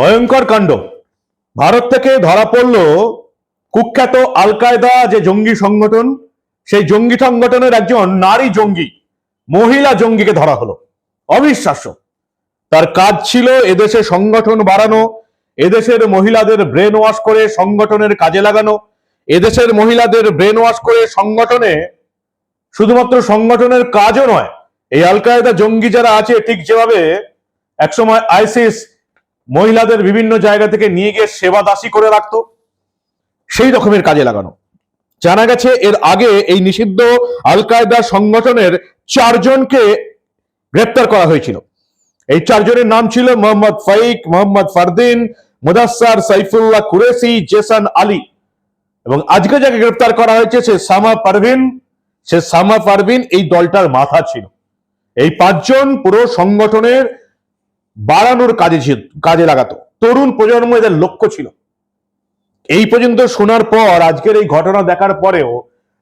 ভয়ঙ্কর কাণ্ড। ভারত থেকে ধরা পড়ল কুখ্যাত আল কায়দা যে জঙ্গি সংগঠন, সেই জঙ্গি সংগঠনের একজন নারী জঙ্গি, মহিলা জঙ্গিকে ধরা হলো। অবিশ্বাস্য। তার কাজ ছিল এদেশে সংগঠন বাড়ানো, এদেশের মহিলাদের ব্রেন ওয়াশ করে সংগঠনের কাজে লাগানো, এদেশের মহিলাদের ব্রেন ওয়াশ করে সংগঠনে, শুধুমাত্র সংগঠনের কাজও নয়, এই আল জঙ্গি যারা আছে, ঠিক যেভাবে একসময় আইসিস মহিলাদের বিভিন্ন জায়গা থেকে নিয়ে গিয়ে সেবা দাসী করে রাখত, সেই রকমের কাজে লাগানো। জানা গেছে এর আগে এই নিষিদ্ধ আল কায়দা সংগঠনের চারজনকে গ্রেপ্তার করা হয়েছিল। এই চারজনের নাম ছিল মোহাম্মদ ফাইক, মোহাম্মদ ফারদিন মুদাসার সাইফুল্লাহ কুরেসি জেসান আলী। এবং আজকে যাকে গ্রেপ্তার করা হয়েছে সে সামা পারভিন, সে সামা পারভিন এই দলটার মাথা ছিল। এই পাঁচজন পুরো সংগঠনের বাড়ানোর কাজে কাজে লাগাতো। তরুণ প্রজন্ম এদের লক্ষ্য ছিল। এই পর্যন্ত শোনার পর, আজকের এই ঘটনা দেখার পরেও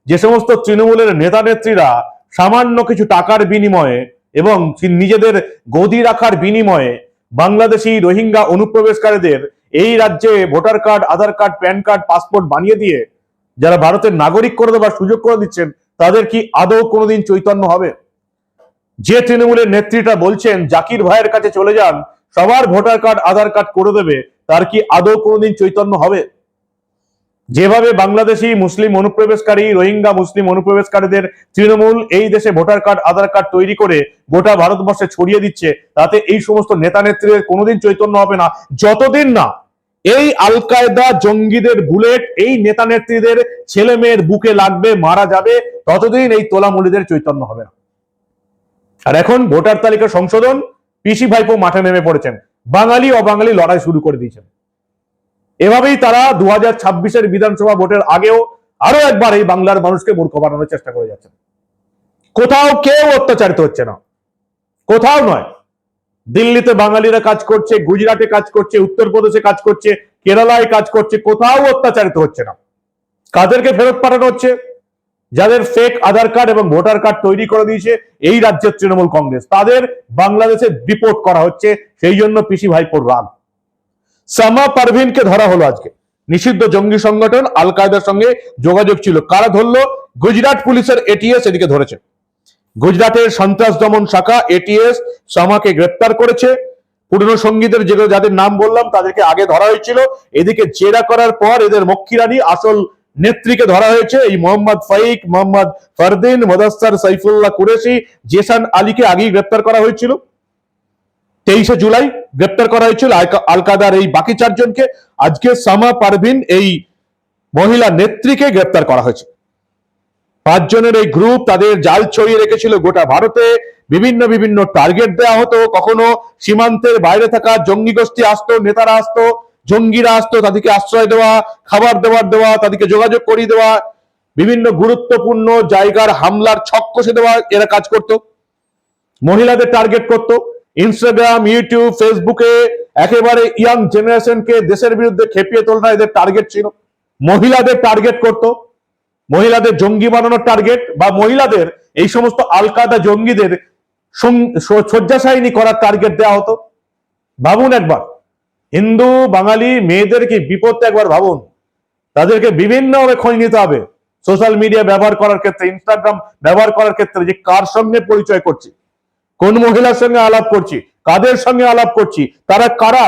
যে সমস্ত তৃণমূলের নেতা নেত্রীরা সামান্য কিছু টাকার বিনিময়ে এবং নিজেদের গদি রাখার বিনিময়ে বাংলাদেশি রোহিঙ্গা অনুপ্রবেশকারীদের এই রাজ্যে voter card, Aadhaar card, PAN card, passport বানিয়ে দিয়ে যারা ভারতের নাগরিক করে দেওয়ার সুযোগ করে দিচ্ছেন, তাদের কি আদৌ কোনোদিন চৈতন্য হবে? যে তৃণমূলের নেত্রীটা বলছেন, জাকির ভাইয়ের কাছে চলে যান, সবার ভোটার কার্ড, আধার কার্ড করে দেবে, তার কি আদৌ কোনোদিন চৈতন্য হবে? যেভাবে বাংলাদেশি মুসলিম অনুপ্রবেশকারী, রোহিঙ্গা মুসলিম অনুপ্রবেশকারীদের তৃণমূল এই দেশে ভোটার কার্ড, আধার কার্ড তৈরি করে গোটা ভারতবর্ষে ছড়িয়ে দিচ্ছে, তাতে এই সমস্ত নেতা নেত্রীদের কোনোদিন চৈতন্য হবে না। যতদিন না এই আল কায়দা জঙ্গিদের বুলেট, এই নেতা নেত্রীদের ছেলে মেয়ের বুকে লাগবে, মারা যাবে, ততদিন এই তোলামুলিদের চৈতন্য হবে না। আর এখন ভোটার তালিকা সংশোধন, পিসি ভাইপো মাঠে নেমে পড়েছেন। বাঙালি, অবাঙালি লড়াই শুরু করে দিয়েছেন। এভাবেই তারা দু হাজার ছাব্বিশের বিধানসভা ভোটের আগেও আরও একবার এই বাংলার মানুষকে মূর্খ বানানোর চেষ্টা করে যাচ্ছেন। কোথাও কেউ অত্যাচারিত হচ্ছে না। কোথাও নয়। দিল্লিতে বাঙালিরা কাজ করছে, গুজরাটে কাজ করছে, উত্তরপ্রদেশে কাজ করছে, কেরালায় কাজ করছে, কোথাও অত্যাচারিত হচ্ছে না। কাদেরকে ফেরত পাঠানো হচ্ছে? যাদের ফেক আধার কার্ড এবং ভোটার কার্ড তৈরি করে দিয়েছে এই রাজ্যের তৃণমূল কংগ্রেস। তাদের বাংলাদেশে ডিপোর্ট করা হচ্ছে, সেই জন্য পিসি ভাইপোর রাগ। সামা পারভিনকে ধরা হলো আজকে। নিষিদ্ধ জঙ্গি সংগঠন আল কায়দার সঙ্গে যোগাযোগ ছিল। কারা ধরলো? গুজরাট পুলিশের এটিএস এদিকে ধরেছে। গুজরাটের সন্ত্রাস দমন শাখা এটিএস সামাকে গ্রেপ্তার করেছে। পুরনো সঙ্গীদের যেগুলো যাদের নাম বললাম, তাদেরকে আগে ধরা হয়েছিল। এদিকে জেরা করার পর এদের মক্ষিরানি আসল নেত্রীকে ধরা হয়েছে। এই মোহাম্মদ ফাইক, মোহাম্মদ ফারদিন, মোদাস্সার সাইফুল্লাহ কুরেশি, জেসান আলীকে আগেই গ্রেপ্তার করা হয়েছিল। তেইশে জুলাই গ্রেপ্তার করা হয়েছিল আল- আল এই বাকি চারজনকে। আজকে সামা পারভিন এই মহিলা নেত্রীকে গ্রেপ্তার করা হয়েছে। পাঁচজনের এই গ্রুপ তাদের জাল ছড়িয়ে রেখেছিল গোটা ভারতে। বিভিন্ন বিভিন্ন টার্গেট দেওয়া হতো। কখনো সীমান্তের বাইরে থাকা জঙ্গি গোষ্ঠী আসতো, নেতারা আসতো। জঙ্গিরা আসতো তাদেরকে আশ্রয় দেওয়া, খাবার দেওয়ার দেওয়া, তাদেরকে যোগাযোগ করিয়ে দেওয়া, বিভিন্ন গুরুত্বপূর্ণ জায়গার হামলার ছক কষে দেওয়া এরা কাজ করতো। মহিলাদের টার্গেট করত। ইনস্টাগ্রাম ইউটিউব ফেসবুকে একেবারে ইয়াং জেনারেশনকে দেশের বিরুদ্ধে খেপিয়ে তোলা এদের টার্গেট ছিল। মহিলাদের টার্গেট করত। মহিলাদের জঙ্গি বানানোর টার্গেট বা মহিলাদের এই সমস্ত আলকাদা জঙ্গিদের শয্যাশায়িনী করার টার্গেট দেওয়া হতো। ভাবুন একবার। হিন্দু, বাঙালি মেয়েদেরকে বিপদটা একবার ভাবুন। তাদেরকে বিভিন্নভাবে খোঁজ নিতে হবে। সোশ্যাল মিডিয়া ব্যবহার করার ক্ষেত্রে, ইনস্টাগ্রাম ব্যবহার করার ক্ষেত্রে যে কার সঙ্গে পরিচয় করছি, কোন মহিলার সঙ্গে আলাপ করছি, কাদের সঙ্গে আলাপ করছি, তারা কারা?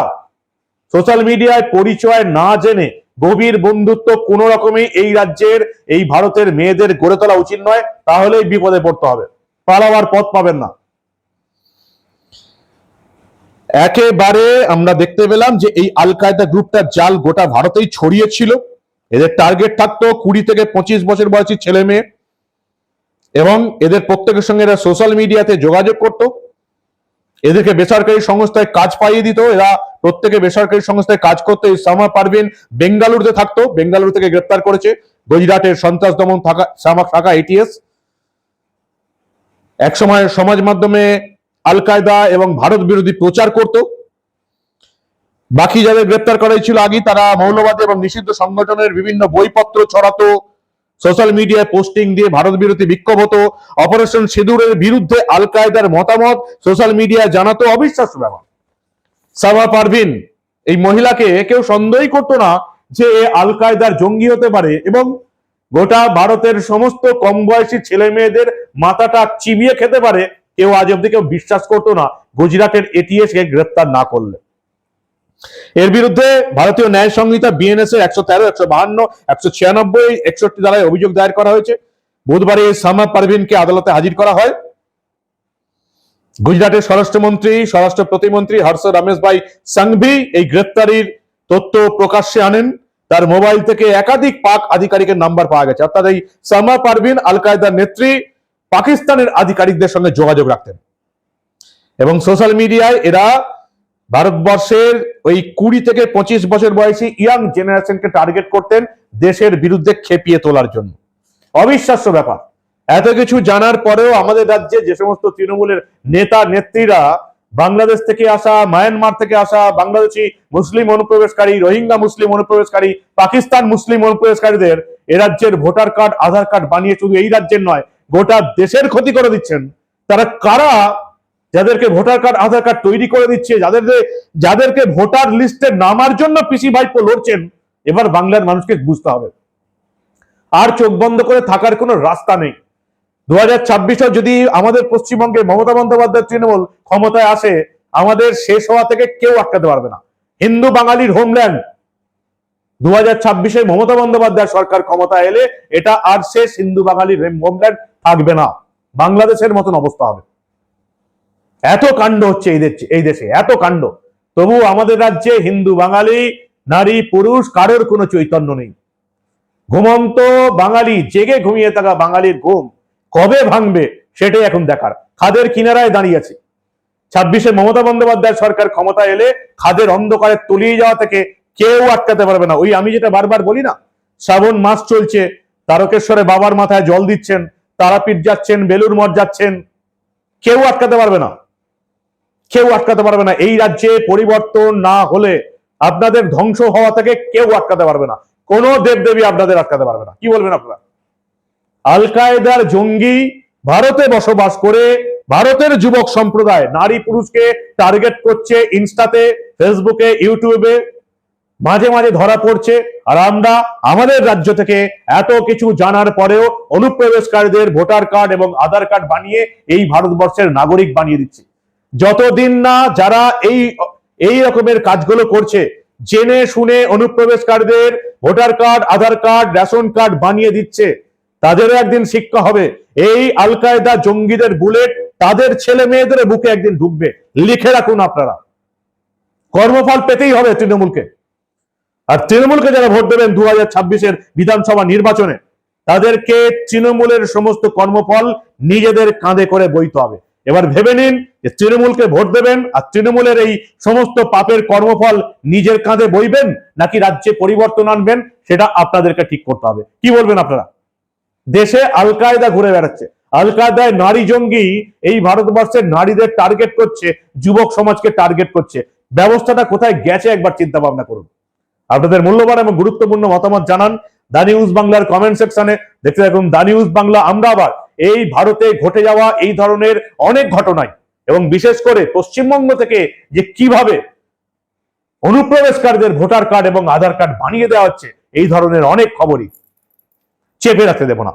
সোশ্যাল মিডিয়ায় পরিচয় না জেনে গভীর বন্ধুত্ব কোন রকমই এই রাজ্যের, এই ভারতের মেয়েদের গড়ে তোলা উচিত নয়। তাহলেই বিপদে পড়তে হবে। পালাবার পথ পাবেন না। একেবারে আমরা দেখতে পেলাম যে এই আল কায়দা গ্রুপটার জাল গোটা ভারতেই ছড়িয়েছিল। এদের টার্গেট থাকতো কুড়ি থেকে পঁচিশ বছর বয়সী ছেলে মেয়ে। এবং এদের প্রত্যেকের সঙ্গে এরা সোশ্যাল মিডিয়াতে যোগাযোগ করত। এদেরকে বেসরকারি সংস্থায় কাজ পাইয়ে দিত। এরা প্রত্যেকে বেসরকারি সংস্থায় কাজ করতো। সামা পারভিন বেঙ্গালুরুতে থাকতো। বেঙ্গালুরু থেকে গ্রেপ্তার করেছে। গুজরাটের সন্ত্রাস দমন থাকা শাখা এটিএস একসময় সমাজ মাধ্যমে আল কায়দা এবং ভারত বিরোধী প্রচার করত। বাকি যাদের গ্রেপ্তার করা হয়েছিল আগে তারা মৌলবাদী এবং নিষিদ্ধ সংগঠনের বিভিন্ন বইপত্র ছড়াতো, সোশ্যাল মিডিয়ায় পোস্টিং দিয়ে ভারত বিরোধী বিক্ষোভ হতো, অপারেশন সিঁদুরের বিরুদ্ধে আল কায়দার মতামত সোশ্যাল মিডিয়ায় জানাতো অবিশ্বাস্য ব্যাপার। সামা পারভিন, এই মহিলাকে কেউ সন্দেহই করতো না যে আল কায়দার জঙ্গি হতে পারে এবং গোটা ভারতের সমস্ত কম বয়সী ছেলে মেয়েদের মাথাটা চিবিয়ে খেতে পারে কেউ আজ অব্দি কেউ বিশ্বাস করতো না গুজরাটের এটিএসকে গ্রেপ্তার না করলে। এর বিরুদ্ধে ভারতীয় ন্যায় সংহিতা বিএনএস এর একশো তেরো, একশো বাহান্ন, একশো ছিয়ানব্বই, একষট্টি দ্বারায় অভিযোগ দায়ের করা হয়েছে। বুধবারে সামা পারভিনকে আদালতে হাজির করা হয়। গুজরাটের স্বরাষ্ট্রমন্ত্রী, স্বরাষ্ট্র প্রতিমন্ত্রী হর্ষ রমেশ ভাই সাংভি এই গ্রেপ্তারির তথ্য প্রকাশ্যে আনেন। তার মোবাইল থেকে একাধিক পাক আধিকারিকের নাম্বার পাওয়া গেছে। অর্থাৎ এই সামা পারভিন আল কায়দার নেত্রী পাকিস্তানের আধিকারিকদের সঙ্গে যোগাযোগ রাখতেন। এবং সোশ্যাল মিডিয়ায় এরা ভারতবর্ষের ওই কুড়ি থেকে পঁচিশ বছর বয়সী ইয়াং জেনারেশনকে টার্গেট করতেন দেশের বিরুদ্ধে খেপিয়ে তোলার জন্য। অবিশ্বাস্য ব্যাপার। এত কিছু জানার পরেও আমাদের রাজ্যে যে সমস্ত তৃণমূলের নেতা, নেত্রীরা, বাংলাদেশ থেকে আসা, মায়ানমার থেকে আসা, বাংলাদেশি মুসলিম অনুপ্রবেশকারী, রোহিঙ্গা মুসলিম অনুপ্রবেশকারী, পাকিস্তান মুসলিম অনুপ্রবেশকারীদের এ রাজ্যের ভোটার কার্ড, আধার কার্ড বানিয়ে শুধু এই রাজ্যের নয় গোটা দেশের ক্ষতি করে দিচ্ছেন। তারা কারা? যাদেরকে ভোটার কার্ড, আধার কার্ড তৈরি করে দিচ্ছে যাদের যাদেরকে ভোটার লিস্টে নামার জন্য পিসি ভাইপো লড়ছেন, এবার বাংলার মানুষকে বুঝতে হবে। আর চোখ বন্ধ করে থাকার কোনো রাস্তা নেই। দু হাজার যদি আমাদের পশ্চিমবঙ্গে মমতা বন্দ্যোপাধ্যায় তৃণমূল ক্ষমতায় আসে, আমাদের শেষ হওয়া থেকে কেউ আটকাতে পারবে না। হিন্দু বাঙালির হোমল্যান্ড দু হাজার ছাব্বিশে মমতা বন্দ্যোপাধ্যায় সরকার ক্ষমতা এলে এটা আর শেষ হিন্দু বাঙালির হোমল্যান্ড থাকবে না। বাংলাদেশের মতন অবস্থা হবে। এত কাণ্ড হচ্ছে এই দেশে এই দেশে, এত কাণ্ড। তবু আমাদের রাজ্যে হিন্দু বাঙালি, নারী, পুরুষ, কারোর কোনো চৈতন্য নেই। ঘুমন্ত বাঙালি, জেগে ঘুমিয়ে থাকা বাঙালির ঘুম কবে ভাঙবে সেটাই এখন দেখার। খাদের কিনারায় দাঁড়িয়ে আছে। ছাব্বিশে মমতা বন্দ্যোপাধ্যায় সরকার ক্ষমতা এলে খাদের অন্ধকারে তলিয়ে যাওয়া থেকে কেউ আটকাতে পারবে না। ওই আমি যেটা বারবার বলি না, শ্রাবণ মাস চলছে, তারকেশ্বরে বাবার মাথায় জল দিচ্ছেন, তারাপীঠ যাচ্ছেন বেলুর মঠ যাচ্ছেন, কেউ আটকাতে পারবে না। কেউ আটকাতে পারবে না। এই রাজ্যে পরিবর্তন না হলে আপনাদের ধ্বংস হওয়া থেকে কেউ আটকাতে পারবে না। কোন দেবদেবী আপনাদের আটকাতে পারবে না। কি বলবেন আপনারা? আল কায়দার জঙ্গি ভারতে বসবাস করে ভারতের যুবক সম্প্রদায়, নারী পুরুষকে টার্গেট করছে ইনস্টাতে, ফেসবুকে, ইউটিউবে মাঝে মাঝে ধরা পড়ছে। আর আমরা আমাদের রাজ্য থেকে এত কিছু জানার পরেও অনুপ্রবেশকারীদের ভোটার কার্ড এবং আধার কার্ড বানিয়ে এই ভারতবর্ষের নাগরিক বানিয়ে দিচ্ছে। যতদিন না যারা এই এই রকমের কাজগুলো করছে, জেনে শুনে অনুপ্রবেশকারীদের voter card, Aadhaar card, ration card বানিয়ে দিচ্ছে, তাদেরও একদিন শিক্ষা হবে। এই আল কায়দা জঙ্গিদের বুলেট তাদের ছেলে মেয়েদের বুকে একদিন ঢুকবে। লিখে রাখুন আপনারা। কর্মফল পেতেই হবে তৃণমূলকে। আর তৃণমূলকে যারা ভোট দেবেন দু হাজার বিধানসভা নির্বাচনে, তাদেরকে তৃণমূলের সমস্ত কর্মফল নিজেদের কাঁধে করে বইতে হবে। এবার ভেবে নিন তৃণমূলকে ভোট দেবেন আর তৃণমূলের এই সমস্ত পাপের কর্মফল নিজের কাঁধে বইবেন নাকি রাজ্যে পরিবর্তন আনবেন, সেটা আপনাদেরকে ঠিক করতে হবে। কি বলবেন আপনারা? দেশে আল কায়দা ঘুরে বেড়াচ্ছে। আল কায়দায় নারী জঙ্গি এই ভারতবর্ষের নারীদের টার্গেট করছে, যুবক সমাজকে টার্গেট করছে। ব্যবস্থাটা কোথায় গেছে একবার চিন্তা ভাবনা করুন। আপনাদের মূল্যবান এবং গুরুত্বপূর্ণ মতামত জানান দা নিউজ বাংলার কমেন্ট সেকশনে। দেখতে থাকুন দা নিউজ বাংলা, আমরা আবার এই ভারতে ঘটে যাওয়া এই ধরনের অনেক ঘটনায় এবং বিশেষ করে পশ্চিমবঙ্গ থেকে যে কীভাবে অনুপ্রবেশকারীদের ভোটার কার্ড এবং আধার কার্ড বানিয়ে দেওয়া হচ্ছে, এই ধরনের অনেক খবরই চেপে রাখতে দেব না।